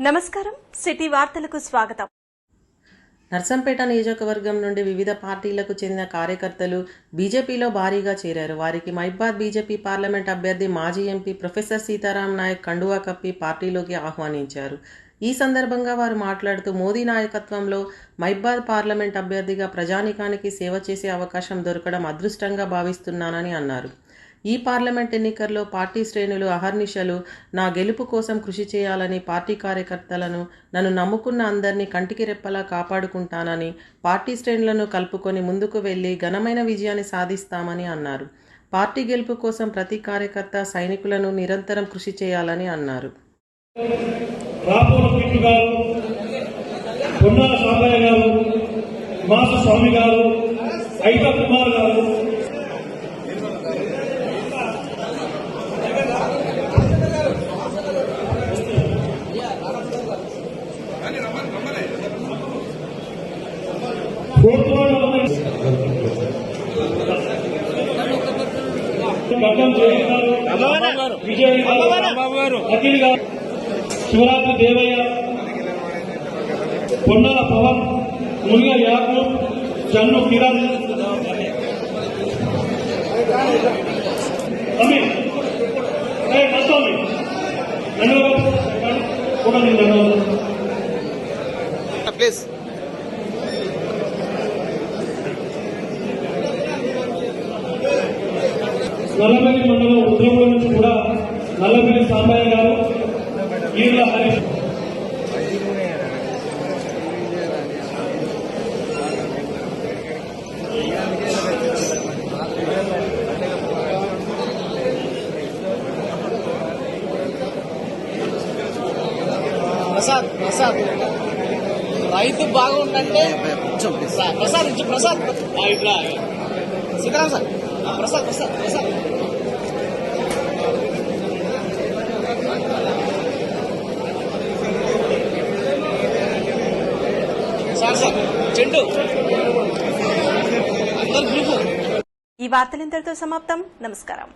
నమస్కారం. సిటీ వార్తలకు స్వాగతం. నర్సంపేట నియోజకవర్గం నుండి వివిధ పార్టీలకు చెందిన కార్యకర్తలు బీజేపీలో భారీగా చేరారు. వారికి మైబాద్ బీజేపీ పార్లమెంట్ అభ్యర్థి మాజీ ఎంపీ ప్రొఫెసర్ సీతారాం నాయక్ కండువా కప్పి పార్టీలోకి ఆహ్వానించారు. ఈ సందర్భంగా వారు మాట్లాడుతూ మోదీ నాయకత్వంలో మైబాద్ పార్లమెంట్ అభ్యర్థిగా ప్రజానికానికి సేవ చేసే అవకాశం దొరకడం అదృష్టంగా భావిస్తున్నానని అన్నారు. ఈ పార్లమెంట్ ఎన్నికల్లో పార్టీ శ్రేణులు అహర్నిశలు నా గెలుపు కోసం కృషి చేయాలని పార్టీ కార్యకర్తలను నన్ను నమ్ముకున్న అందరినీ కంటికి రెప్పలా కాపాడుకుంటానని పార్టీ శ్రేణులను కలుపుకొని ముందుకు వెళ్ళి ఘనమైన విజయాన్ని సాధిస్తామని అన్నారు. పార్టీ గెలుపు కోసం ప్రతి కార్యకర్త సైనికులను నిరంతరం కృషి చేయాలని అన్నారు. గారు మాస స్వామి గారు కుమార్ గారు విజయ్ అఖిల్ గారు శివరాత్రి దేవయ్య కొండల పవన్ మునిగ యాకూబ్ జన్ను కిరణ్ అమీర్ మస్తోమి నన్ను కూడా ప్లీజ్ నల్లబెల్లి మండలం ఉద్యోగుల నుంచి కూడా నల్లబెల్లి సాంబయ్య గారు ఈర్ల హరీష్. ప్రసాద్ ప్రసాద్. రైతు బాగుందంటే ప్ర- ప్రసాద్ ఇచ్చు ప్రసాద్. ఇట్లా. Sitaram sir. Prasad Prasad Prasad sir sir చెండు ఈ వార్తలు ఇంతటితో సమాప్తం. నమస్కారం.